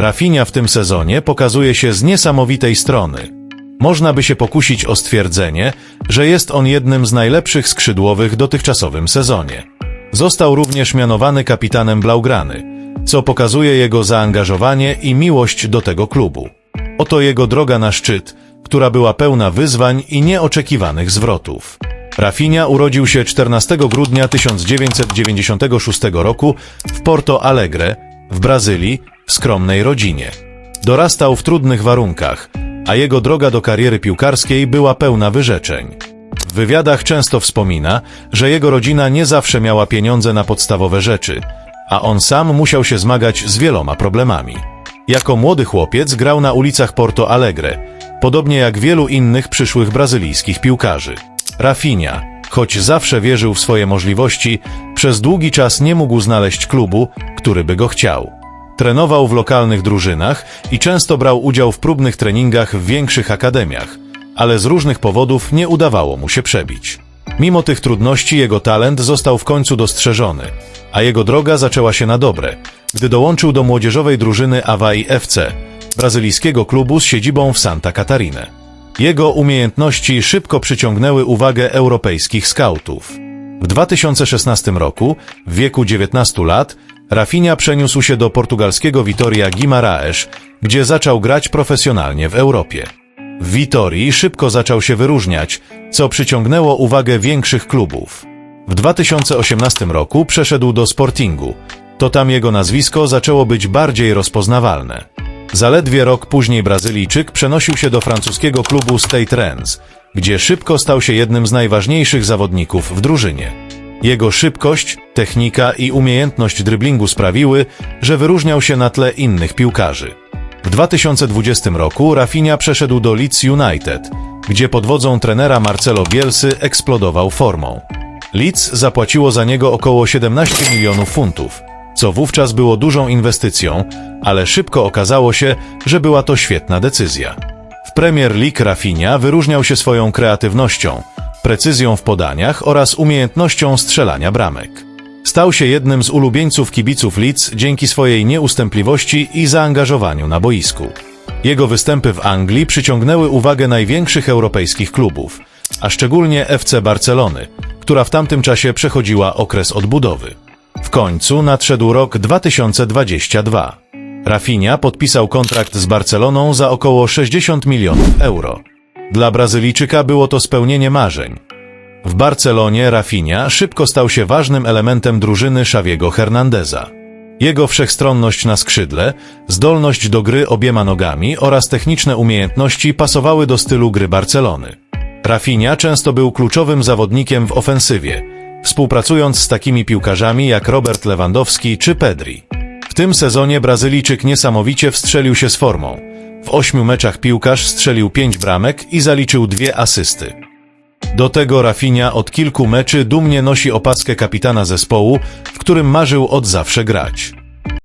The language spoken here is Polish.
Rafinha w tym sezonie pokazuje się z niesamowitej strony. Można by się pokusić o stwierdzenie, że jest on jednym z najlepszych skrzydłowych w dotychczasowym sezonie. Został również mianowany kapitanem Blaugrany, co pokazuje jego zaangażowanie i miłość do tego klubu. Oto jego droga na szczyt, która była pełna wyzwań i nieoczekiwanych zwrotów. Rafinha urodził się 14 grudnia 1996 roku w Porto Alegre, w Brazylii, skromnej rodzinie. Dorastał w trudnych warunkach, a jego droga do kariery piłkarskiej była pełna wyrzeczeń. W wywiadach często wspomina, że jego rodzina nie zawsze miała pieniądze na podstawowe rzeczy, a on sam musiał się zmagać z wieloma problemami. Jako młody chłopiec grał na ulicach Porto Alegre, podobnie jak wielu innych przyszłych brazylijskich piłkarzy. Rafinha, choć zawsze wierzył w swoje możliwości, przez długi czas nie mógł znaleźć klubu, który by go chciał. Trenował w lokalnych drużynach i często brał udział w próbnych treningach w większych akademiach, ale z różnych powodów nie udawało mu się przebić. Mimo tych trudności jego talent został w końcu dostrzeżony, a jego droga zaczęła się na dobre, gdy dołączył do młodzieżowej drużyny Hawaii FC, brazylijskiego klubu z siedzibą w Santa Catarina. Jego umiejętności szybko przyciągnęły uwagę europejskich skautów. W 2016 roku, w wieku 19 lat, Rafinha przeniósł się do portugalskiego Vitoria Guimaraes, gdzie zaczął grać profesjonalnie w Europie. W Vitorii szybko zaczął się wyróżniać, co przyciągnęło uwagę większych klubów. W 2018 roku przeszedł do Sportingu. To tam jego nazwisko zaczęło być bardziej rozpoznawalne. Zaledwie rok później Brazylijczyk przenosił się do francuskiego klubu Stade Rennes, gdzie szybko stał się jednym z najważniejszych zawodników w drużynie. Jego szybkość, technika i umiejętność dryblingu sprawiły, że wyróżniał się na tle innych piłkarzy. W 2020 roku Rafinha przeszedł do Leeds United, gdzie pod wodzą trenera Marcelo Bielsy eksplodował formą. Leeds zapłaciło za niego około 17 milionów funtów, co wówczas było dużą inwestycją, ale szybko okazało się, że była to świetna decyzja. W Premier League Rafinha wyróżniał się swoją kreatywnością, precyzją w podaniach oraz umiejętnością strzelania bramek. Stał się jednym z ulubieńców kibiców Leeds dzięki swojej nieustępliwości i zaangażowaniu na boisku. Jego występy w Anglii przyciągnęły uwagę największych europejskich klubów, a szczególnie FC Barcelony, która w tamtym czasie przechodziła okres odbudowy. W końcu nadszedł rok 2022. Rafinha podpisał kontrakt z Barceloną za około 60 milionów euro. Dla Brazylijczyka było to spełnienie marzeń. W Barcelonie Rafinha szybko stał się ważnym elementem drużyny Xaviego Hernandeza. Jego wszechstronność na skrzydle, zdolność do gry obiema nogami oraz techniczne umiejętności pasowały do stylu gry Barcelony. Rafinha często był kluczowym zawodnikiem w ofensywie, współpracując z takimi piłkarzami jak Robert Lewandowski czy Pedri. W tym sezonie Brazylijczyk niesamowicie wstrzelił się z formą. W ośmiu meczach piłkarz strzelił pięć bramek i zaliczył dwie asysty. Do tego Rafinha od kilku meczy dumnie nosi opaskę kapitana zespołu, w którym marzył od zawsze grać.